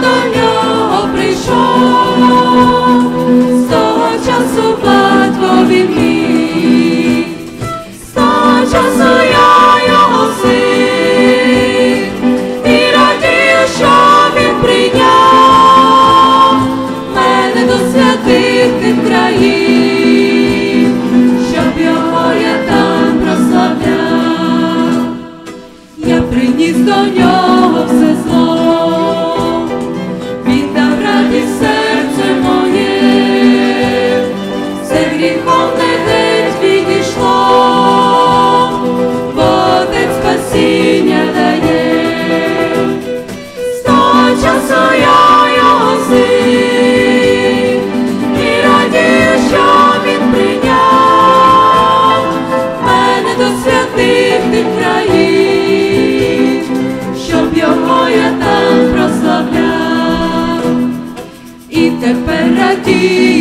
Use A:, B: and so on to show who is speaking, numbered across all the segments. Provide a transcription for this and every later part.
A: до нього прийшов, з того часу платво він мій, з часу я його син, і радію, що він прийняв мене до святих країн, щоб його я там прославляв, я приніс до нього. від країн, щоб його я там прославляв
B: і
A: тепер радію.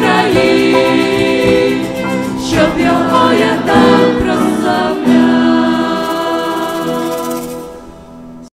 A: країн.